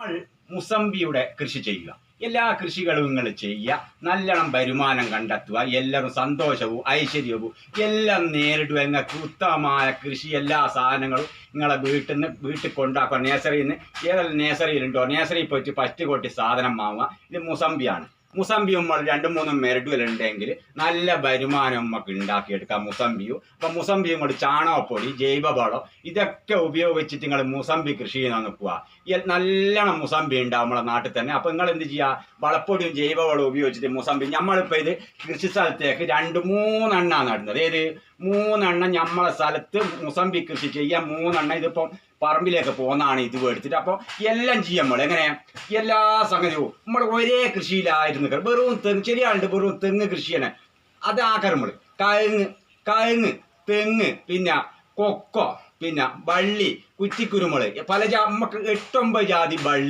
നമ്മൾ മുസംബിയുടെ കൃഷി ചെയ്യുക. എല്ലാ കൃഷികളും നിങ്ങൾ ചെയ്യുക. നല്ലോണം വരുമാനം കണ്ടെത്തുക. എല്ലാവരും സന്തോഷവും ഐശ്വര്യവും എല്ലാം നേരിടുക. നിങ്ങൾക്ക് ഉത്തമമായ കൃഷി എല്ലാ സാധനങ്ങളും നിങ്ങളെ വീട്ടിൽ നിന്ന് വീട്ടിൽ കൊണ്ടാക്കുക. നേഴ്സറിയിൽ നിന്ന് ഏതെല്ലാം നേഴ്സറിയിലുണ്ടോ നേഴ്സറിയിൽ പോയിട്ട് പറ്റ് കൊട്ടി സാധനം വാങ്ങുക. ഇത് മുസംബിയാണ്. മുസംബി നമ്മൾ രണ്ടും മൂന്നും മെരടുകളുണ്ടെങ്കിൽ നല്ല വരുമാനം നമുക്ക് ഉണ്ടാക്കിയെടുക്കാം മുസംബിയും. അപ്പം മുസംബിയും കൊണ്ട് ചാണകപ്പൊടി ജൈവവളം ഇതൊക്കെ ഉപയോഗിച്ചിട്ട് നിങ്ങൾ മുസംബി കൃഷി ചെയ്യാൻ നിൽക്കുക. നല്ലോണം മുസംബി ഉണ്ടാവും നമ്മളെ നാട്ടിൽ തന്നെ. അപ്പം നിങ്ങൾ എന്ത് ചെയ്യുക? വളപ്പൊടിയും ജൈവവളവും ഉപയോഗിച്ചിട്ട് മുസംബി. നമ്മളിപ്പോൾ ഇത് കൃഷി സ്ഥലത്തേക്ക് രണ്ട് മൂന്നെണ്ണ നടുന്നത്. ഏത്? മൂന്നെണ്ണം നമ്മളെ സ്ഥലത്ത് മുസംബി കൃഷി ചെയ്യാൻ മൂന്നെണ്ണം ഇതിപ്പം പറമ്പിലേക്ക് പോകുന്നതാണ് ഇത് മേടിച്ചിട്ട്. അപ്പോൾ എല്ലാം ചെയ്യും നമ്മൾ എങ്ങനെ? എല്ലാ സംഗതിയും. നമ്മൾ ഒരേ കൃഷിയിലായിരുന്നു. വെറും തെങ്ങ് ശരിയാണ്ട് വെറും തെങ്ങ് കൃഷിയാണ്. അതാക്കാം നമ്മൾ കഴുങ്ങ് കഴുങ്ങ് തെങ്ങ് പിന്നെ കൊക്കോ പിന്നെ വള്ളി കുറ്റിക്കുരുമുളക് പല നമുക്ക് എട്ടൊമ്പത് ജാതി വള്ളി